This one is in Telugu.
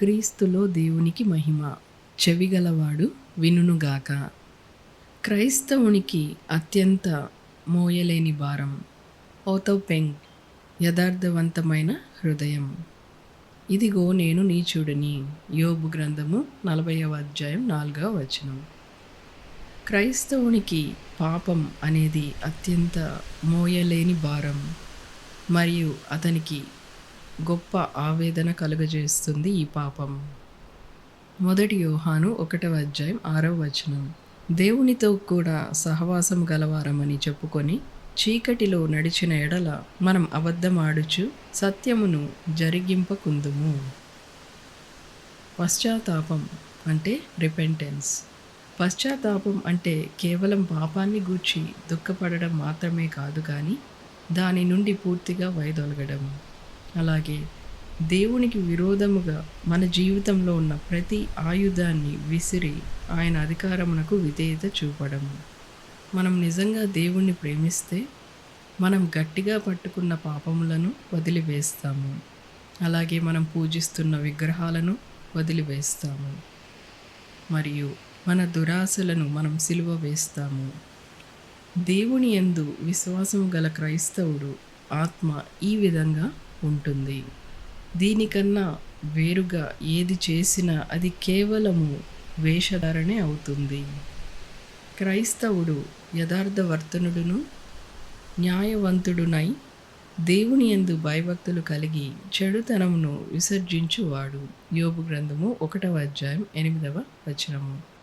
క్రీస్తులో దేవునికి మహిమ. చెవిగలవాడు వినునుగాక. క్రైస్తవునికి అత్యంత మోయలేని భారం. ఓతోపెంగ్. యథార్థవంతమైన హృదయం. ఇదిగో నేను నీచుడిని యోబు గ్రంథము నలభైవ అధ్యాయం నాలుగవ వచనం. క్రైస్తవునికి పాపం అనేది అత్యంత మోయలేని భారం. మరియు అతనికి గొప్ప ఆవేదన కలుగజేస్తుంది ఈ పాపం. మొదటి యోహాను ఒకటవ అధ్యాయం ఆరవ వచనం. దేవునితో కూడా సహవాసం గలవారమని చెప్పుకొని చీకటిలో నడిచిన ఎడల మనం అబద్ధమాడుచు సత్యమును జరిగింపకుందుము. పశ్చాత్తాపం అంటే రిపెంటెన్స్ పశ్చాత్తాపం అంటే కేవలం పాపాన్ని గూర్చి దుఃఖపడడం మాత్రమే కాదు కానీ దాని నుండి పూర్తిగా వైదొలగడం. అలాగే దేవునికి విరోధముగా మన జీవితంలో ఉన్న ప్రతి ఆయుధాన్ని విసిరి ఆయన అధికారమునకు విధేయత చూపడం మనం నిజంగా దేవుణ్ణి ప్రేమిస్తే మనం గట్టిగా పట్టుకున్న పాపములను వదిలివేస్తాము. అలాగే మనం పూజిస్తున్న విగ్రహాలను వదిలివేస్తాము. మరియు మన దురాశలను మనం సిలువ వేస్తాము. దేవుని యందు విశ్వాసము గల క్రైస్తవుడు ఆత్మ ఈ విధంగా ఉంటుంది. దీనికన్నా వేరుగా ఏది చేసినా అది కేవలము వేషధారణే అవుతుంది. క్రైస్తవుడు యథార్థవర్తనుడును న్యాయవంతుడునై దేవుని యందు భయభక్తులు కలిగి చెడుతనమును విసర్జించువాడు. యోగు గ్రంథము ఒకటవ అధ్యాయం ఎనిమిదవ వచనము.